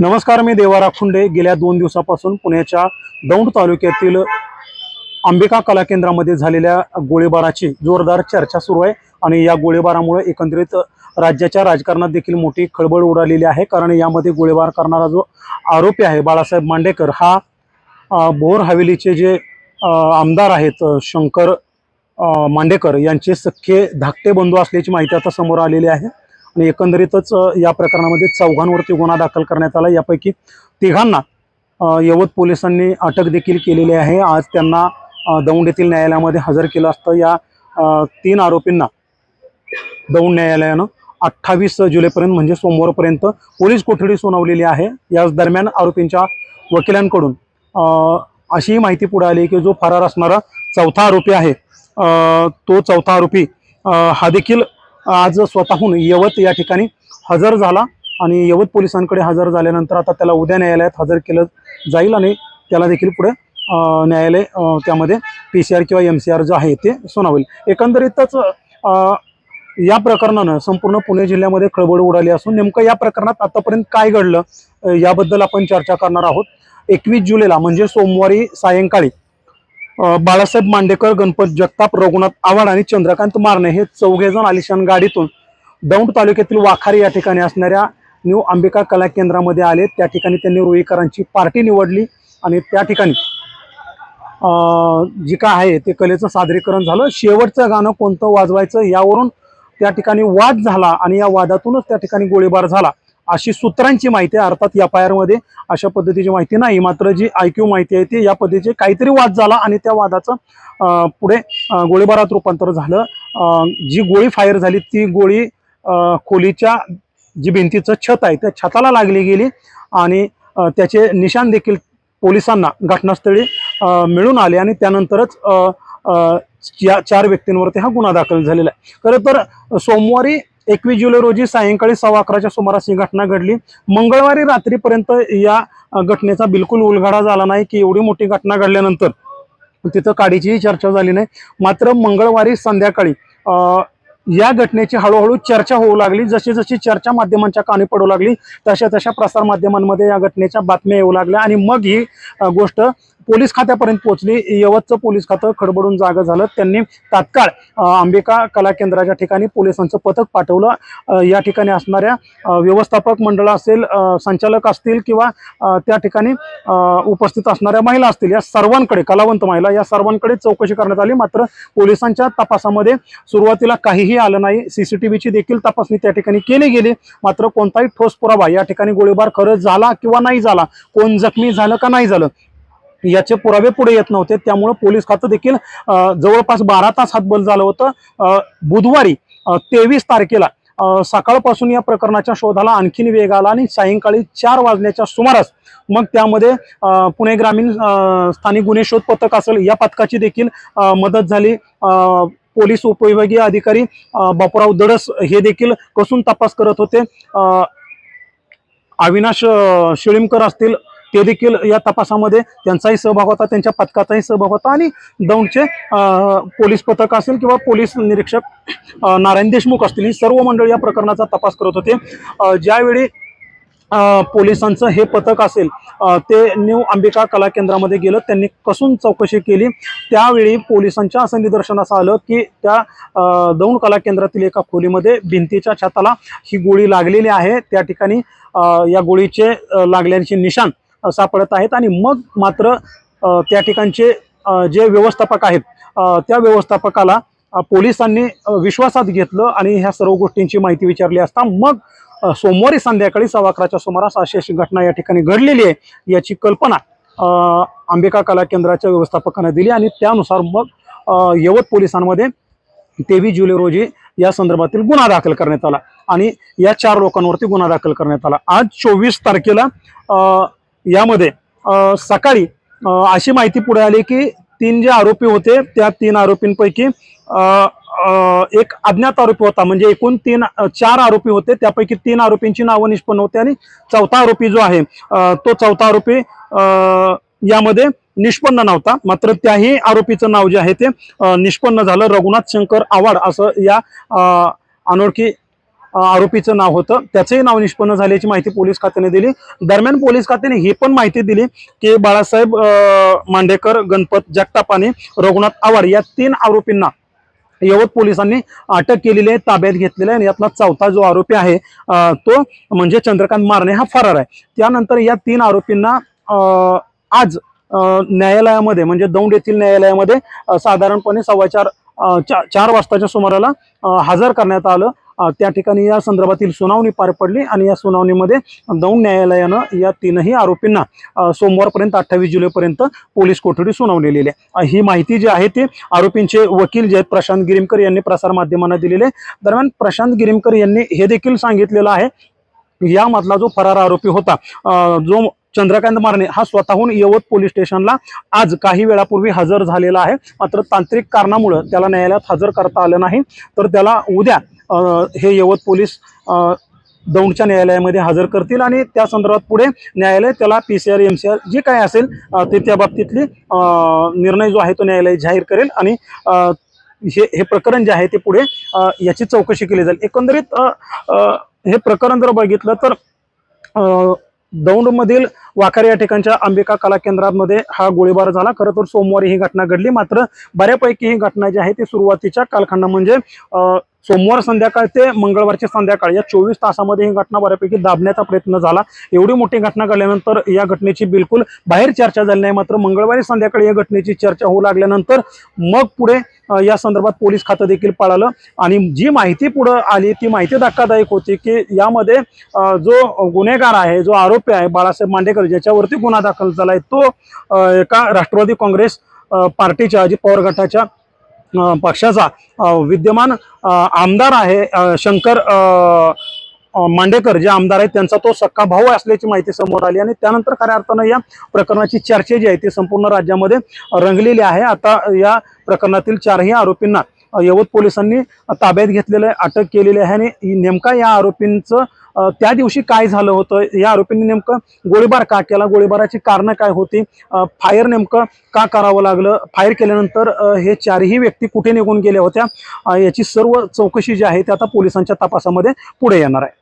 नमस्कार मी देवा राखुंडे गेल्या दोन दिवसापासून पुण्याच्या दौंड तालुक्यातील अंबिका कला केंद्रामध्ये झालेल्या गोळीबाराची जोरदार चर्चा सुरू आहे आणि या गोळीबारामुळे एकंदरीत राज्याच्या राजकारणात देखील मोठी खळबळ उडालेली आहे. कारण यामध्ये गोळीबार करणारा जो आरोपी आहे बाळासाहेब मांडेकर हा भोर हवेलीचे जे आमदार आहेत शंकर मांडेकर यांचे सख्खे धाकटे बंधू असल्याची माहिती आता समोर आलेली आहे. आणि एकंदरीतच या प्रकरणामध्ये चौघांवरती गुन्हा दाखल करण्यात आला. यापैकी तिघांना यवत पोलिसांनी अटक देखील केलेली आहे. आज त्यांना दौंड येथील न्यायालयामध्ये हजर केलं असतं. या तीन आरोपींना दौंड न्यायालयानं अठ्ठावीस जुलैपर्यंत म्हणजे सोमवारपर्यंत पोलीस कोठडी सुनावलेली आहे. याच दरम्यान आरोपींच्या वकिलांकडून अशीही अशी माहिती पुढे आली की जो फरार असणारा चौथा आरोपी आहे तो चौथा आरोपी हा देखील आज स्वतःहून यवत या ठिकाणी हजर झाला आणि यवत पोलिसांकडे हजर झाल्यानंतर आता त्याला उद्या न्यायालयात हजर केलं जाईल आणि त्याला देखील पुढे न्यायालय त्यामध्ये पी सी आर किंवा एम सी आर जे आहे ते सुनावेल. एकंदरीतच या प्रकरणानं संपूर्ण पुणे जिल्ह्यामध्ये खळबळ उडाली असून नेमकं या प्रकरणात आतापर्यंत काय घडलं याबद्दल आपण चर्चा करणार आहोत. एकवीस जुलैला म्हणजे सोमवारी सायंकाळी बाळासाहेब मांडेकर गणपत जगताप रघुनाथ आव्हाड आणि चंद्रकांत मारणे हे चौघेजण आलिशान गाडीतून दौंड तालुक्यातील वाखारी या ठिकाणी असणाऱ्या न्यू अंबिका कला केंद्रामध्ये आले. त्या ठिकाणी त्यांनी रुईकरांची पार्टी निवडली आणि त्या ठिकाणी जी काय आहे ते कलेचं सादरीकरण झालं. शेवटचं गाणं कोणतं वाजवायचं यावरून त्या ठिकाणी वाद झाला आणि या वादातूनच त्या ठिकाणी गोळीबार झाला. अशी सूत्रांची माहिती आहे. अर्थात या पायरमध्ये अशा पद्धतीची माहिती नाही. मात्र जी आयक्यू माहिती आहे ती या पद्धतीचे काहीतरी वाद झाला आणि त्या वादाचं पुढे गोळीबारात रूपांतर झालं. जी गोळी फायर झाली ती गोळी खोलीच्या जी भिंतीचं छत आहे त्या छताला लागली गेली आणि त्याचे निशाण देखील पोलिसांना घटनास्थळी मिळून आले आणि त्यानंतरच या चार व्यक्तींवरती हा गुन्हा दाखल झालेला आहे. खरं तर सोमवारी एकवीस जुलै रोजी सायंकाळी सव्वा अकराच्या सुमारास ही घटना घडली. मंगळवारी रात्रीपर्यंत या घटनेचा बिलकुल उलगडा झाला नाही की एवढी मोठी घटना घडल्यानंतर. तिथं काडीचीही चर्चा झाली नाही. मात्र मंगळवारी संध्याकाळी या घटनेची हळूहळू चर्चा होऊ लागली. जशी जशी चर्चा माध्यमांच्या कानी पडू लागली तशा तशा प्रसारमाध्यमांमध्ये या घटनेच्या बातम्या येऊ लागल्या आणि मग ही गोष्ट पोलीस खात्यापर्यंत पोहोचली. यवतचं पोलीस खातं खडबडून जागं झालं. त्यांनी तात्काळ अंबिका कला केंद्राच्या ठिकाणी पोलिसांचं पथक पाठवलं. या ठिकाणी असणाऱ्या व्यवस्थापक मंडळ असेल संचालक असतील किंवा त्या ठिकाणी उपस्थित असणाऱ्या महिला असतील. या सर्वांकडे कलावंत महिला या सर्वांकडे चौकशी करण्यात आली. मात्र पोलिसांच्या तपासामध्ये सुरुवातीला काहीही आलं नाही. सीसीटीव्हीची देखील तपासणी त्या ठिकाणी केली गेली. मात्र कोणताही ठोस पुरावा या ठिकाणी गोळीबार खरंच झाला किंवा नाही झाला कोण जखमी झालं का नाही झालं याचे पुरावे पुढे येत नव्हते. त्यामुळे पोलीस खातं देखील जवळपास बारा तास हातबल झालं होतं. बुधवारी तेवीस तारखेला सकाळपासून या प्रकरणाच्या शोधाला आणखीन वेग आला आणि सायंकाळी चार वाजण्याच्या सुमारास मग त्यामध्ये पुणे ग्रामीण स्थानिक गुन्हे शोध पथक असेल या पथकाची देखील मदत झाली. पोलीस उपविभागीय अधिकारी बापूराव दडस हे देखील कसून तपास करत होते. अविनाश शिळीमकर असतील ते देखील या तपासामध्ये त्यांचाही सहभाग होता त्यांच्या पथकाचाही सहभाग होता आणि दौंडचे पोलीस पथक असेल किंवा पोलीस निरीक्षक नारायण देशमुख असतील ही सर्व मंडळ या प्रकरणाचा तपास करत होते. ज्यावेळी पोलिसांचं हे पथक असेल ते न्यू अंबिका कला केंद्रामध्ये गेलं त्यांनी कसून चौकशी केली. त्यावेळी पोलिसांच्या असं निदर्शनास आलं की त्या दौंड कला केंद्रातील एका खोलीमध्ये भिंतीच्या छताला ही गोळी लागलेली आहे. त्या ठिकाणी या गोळीचे लागल्याचे निशाण सापडत आहेत आणि मग मात्र त्या ठिकाणचे जे व्यवस्थापक आहेत त्या व्यवस्थापकाला पोलिसांनी विश्वासात घेतलं आणि ह्या सर्व गोष्टींची माहिती विचारली असता मग सोमवारी संध्याकाळी सव्वा अकराच्या सुमारास अशी अशी घटना या ठिकाणी घडलेली आहे याची कल्पना अंबिका कला केंद्राच्या व्यवस्थापकाने दिली आणि त्यानुसार मग यवत पोलिसांमध्ये तेवीस जुलै रोजी या संदर्भातील गुन्हा दाखल करण्यात आला आणि या चार लोकांवरती गुन्हा दाखल करण्यात आला. आज चोवीस तारखेला यामध्ये सकाळी अशी माहिती पुढे आली की तीन जे आरोपी होते त्या तीन आरोपींपैकी एक अज्ञात आरोपी होता. म्हणजे एकूण तीन चार आरोपी होते. त्यापैकी तीन आरोपींची नावं निष्पन्न होते आणि चौथा आरोपी जो आहे तो चौथा आरोपी यामध्ये निष्पन्न नव्हता. मात्र त्याही आरोपीचं नाव जे आहे ते निष्पन्न झालं. रघुनाथ शंकर आव्हाड असं या अनोळखी आरोपीचं नाव होतं. त्याचंही नाव निष्पन्न झाल्याची माहिती पोलीस खात्याने दिली. दरम्यान पोलीस खात्याने ही पण माहिती दिली की बाळासाहेब मांडेकर गणपत जगतापाने रघुनाथ आवाड या तीन आरोपींना यवत पोलिसांनी अटक केलेली आहे ताब्यात घेतलेली आहे आणि यातला चौथा जो आरोपी आहे तो म्हणजे चंद्रकांत मारणे हा फरार आहे. त्यानंतर या तीन आरोपींना आज न्यायालयामध्ये म्हणजे दौंड येथील न्यायालयामध्ये साधारणपणे सव्वा चार चा- चार वाजताच्या सुमाराला हजर करण्यात आलं. त्या ठिकाणी या संदर्भातील सुनावणी पार पडली आणि या सुनावणीमध्ये दौंड न्यायालयानं या तीनही आरोपींना सोमवारपर्यंत अठ्ठावीस जुलैपर्यंत पोलीस कोठडी सुनावलेली आहे. ही माहिती जी आहे ती आरोपींचे वकील जे आहेत प्रशांत गिरीमकर यांनी प्रसारमाध्यमांना दिलेले दरम्यान प्रशांत गिरीमकर यांनी हे देखील सांगितलेलं आहे यामधला जो फरार आरोपी होता जो चंद्रकांत मारणे हा स्वतःहून यवत पोलीस स्टेशनला आज काही वेळापूर्वी हजर झालेला आहे. मात्र तांत्रिक कारणामुळं त्याला न्यायालयात हजर करता आलं नाही. तर त्याला उद्या हे यवत पोलीस दौंडच्या न्यायालयामध्ये हजर करतील आणि त्या संदर्भात पुढे न्यायालय त्याला P C R M C R जे काय असेल ते त्या बाबतीतली निर्णय जो आहे तो न्यायालय जाहीर करेल आणि हे हे प्रकरण जे आहे ते पुढे याची चौकशी केली जाईल. एकंदरीत हे प्रकरण जर बघितलं तर दौंडमधील वाखारे या ठिकाणच्या अंबिका कला केंद्रामध्ये हा गोळीबार झाला. खरं तर सोमवारी ही घटना घडली. मात्र बऱ्यापैकी ही घटना जी आहे ती सुरुवातीच्या कालखंडा म्हणजे सोमवार संध्याकाळ ते मंगळवारची संध्याकाळ या चोवीस तासामध्ये ही घटना बऱ्यापैकी दाबण्याचा प्रयत्न झाला. एवढी मोठी घटना घडल्यानंतर या घटनेची बिलकुल बाहेर चर्चा झाली नाही. मात्र मंगळवारी संध्याकाळी या घटनेची चर्चा होऊ लागल्यानंतर मग पुढे या संदर्भात पोलीस खातं देखील पळालं. आणि जी माहिती पुढं आली ती माहिती धक्कादायक होती की यामध्ये जो गुन्हेगार आहे जो आरोपी आहे बाळासाहेब मांडेकर ज्याच्यावरती गुन्हा दाखल झाला आहे तो एका राष्ट्रवादी काँग्रेस पार्टीच्या अजित पवार गटाच्या पक्षाचा विद्यमान आमदार आहे शंकर मांडेकर जे आमदार आहेत त्यांचा तो सक्का भाऊ असल्याची माहिती समोर आली आणि त्यानंतर खऱ्या अर्थानं या प्रकरणाची चर्चा जी आहे ती संपूर्ण राज्यामध्ये रंगलेली आहे. आता या प्रकरणातील चारही आरोपींना यवत पोलिसांनी ताब्यात घेतलेलं आहे अटक केलेली आहे. आणि नेमका या आरोपींचं त्या दिवशी काय झालं होतं? या आरोपींनी नेमकं गोळीबार का केला? गोळीबाराची कारणं काय होती? फायर नेमकं का करावं लागलं? फायर केल्यानंतर हे चारही व्यक्ती कुठे निघून गेल्या होत्या? याची सर्व चौकशी जी आहे ती आता पोलिसांच्या तपासामध्ये पुढे येणार आहे.